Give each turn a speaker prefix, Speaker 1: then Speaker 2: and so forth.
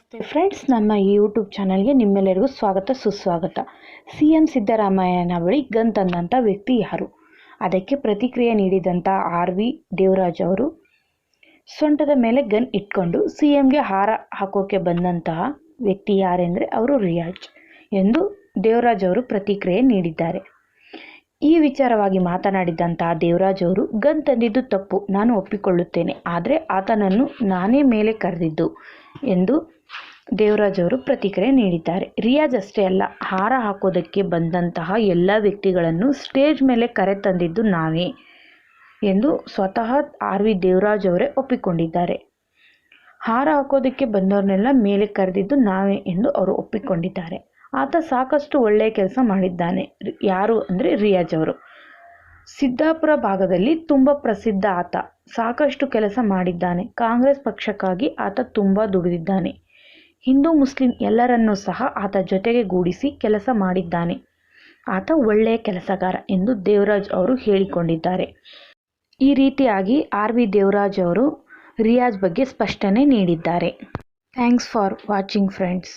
Speaker 1: ನಮಸ್ತೆ ಫ್ರೆಂಡ್ಸ್ ನಮ್ಮ ಈ ಯೂಟ್ಯೂಬ್ ಚಾನಲ್ಗೆ ನಿಮ್ಮೆಲ್ಲರಿಗೂ ಸ್ವಾಗತ, ಸುಸ್ವಾಗತ. ಸಿ ಎಂ ಸಿದ್ದರಾಮಯ್ಯನ ಬಳಿ ಗನ್ ತಂದಂಥ ವ್ಯಕ್ತಿ ಯಾರು? ಅದಕ್ಕೆ ಪ್ರತಿಕ್ರಿಯೆ ನೀಡಿದಂಥ ಆರ್ ವಿ ದೇವರಾಜ್ ಅವರು, ಸೊಂಟದ ಮೇಲೆ ಗನ್ ಇಟ್ಕೊಂಡು ಸಿ ಎಂಗೆ ಹಾರ ಹಾಕೋಕೆ ಬಂದಂತಹ ವ್ಯಕ್ತಿ ಯಾರೆಂದರೆ ಅವರು ರಿಯಾಜ್ ಎಂದು ದೇವರಾಜ್ ಅವರು ಪ್ರತಿಕ್ರಿಯೆ ನೀಡಿದ್ದಾರೆ. ಈ ವಿಚಾರವಾಗಿ ಮಾತನಾಡಿದಂತಹ ದೇವರಾಜ್ ಅವರು, ಗನ್ ತಂದಿದ್ದು ತಪ್ಪು, ನಾನು ಒಪ್ಪಿಕೊಳ್ಳುತ್ತೇನೆ, ಆದರೆ ಆತನನ್ನು ನಾನೇ ಮೇಲೆ ಕರೆದಿದ್ದು ಎಂದು ದೇವರಾಜ್ ಅವರು ಪ್ರತಿಕ್ರಿಯೆ ನೀಡಿದ್ದಾರೆ. ರಿಯಾಜ್ ಅಷ್ಟೇ ಅಲ್ಲ, ಹಾರ ಹಾಕೋದಕ್ಕೆ ಬಂದಂತಹ ಎಲ್ಲ ವ್ಯಕ್ತಿಗಳನ್ನು ಸ್ಟೇಜ್ ಮೇಲೆ ಕರೆ ತಂದಿದ್ದು ನಾವೇ ಎಂದು ಸ್ವತಃ ಆರ್ ವಿ ದೇವರಾಜ್ ಅವರೇ ಒಪ್ಪಿಕೊಂಡಿದ್ದಾರೆ. ಹಾರ ಹಾಕೋದಕ್ಕೆ ಬಂದವ್ರನ್ನೆಲ್ಲ ಮೇಲೆ ಕರೆದಿದ್ದು ನಾವೇ ಎಂದು ಅವರು ಒಪ್ಪಿಕೊಂಡಿದ್ದಾರೆ. ಆತ ಸಾಕಷ್ಟು ಒಳ್ಳೆಯ ಕೆಲಸ ಮಾಡಿದ್ದಾನೆ. ಯಾರು ಅಂದರೆ ರಿಯಾಜ್ ಅವರು. ಸಿದ್ದಾಪುರ ಭಾಗದಲ್ಲಿ ತುಂಬ ಪ್ರಸಿದ್ಧ ಆತ. ಸಾಕಷ್ಟು ಕೆಲಸ ಮಾಡಿದ್ದಾನೆ. ಕಾಂಗ್ರೆಸ್ ಪಕ್ಷಕ್ಕಾಗಿ ಆತ ತುಂಬ ದುಡಿದಿದ್ದಾನೆ. ಹಿಂದೂ ಮುಸ್ಲಿಂ ಎಲ್ಲರನ್ನೂ ಸಹ ಆತ ಜೊತೆಗೆ ಗೂಡಿಸಿ ಕೆಲಸ ಮಾಡಿದ್ದಾನೆ. ಆತ ಒಳ್ಳೆಯ ಕೆಲಸಗಾರ ಎಂದು ದೇವರಾಜ್ ಅವರು ಹೇಳಿಕೊಂಡಿದ್ದಾರೆ. ಈ ರೀತಿಯಾಗಿ ಆರ್ ವಿ ದೇವರಾಜ್ ಅವರು ರಿಯಾಜ್ ಬಗ್ಗೆ ಸ್ಪಷ್ಟನೆ ನೀಡಿದ್ದಾರೆ. Thanks for watching friends.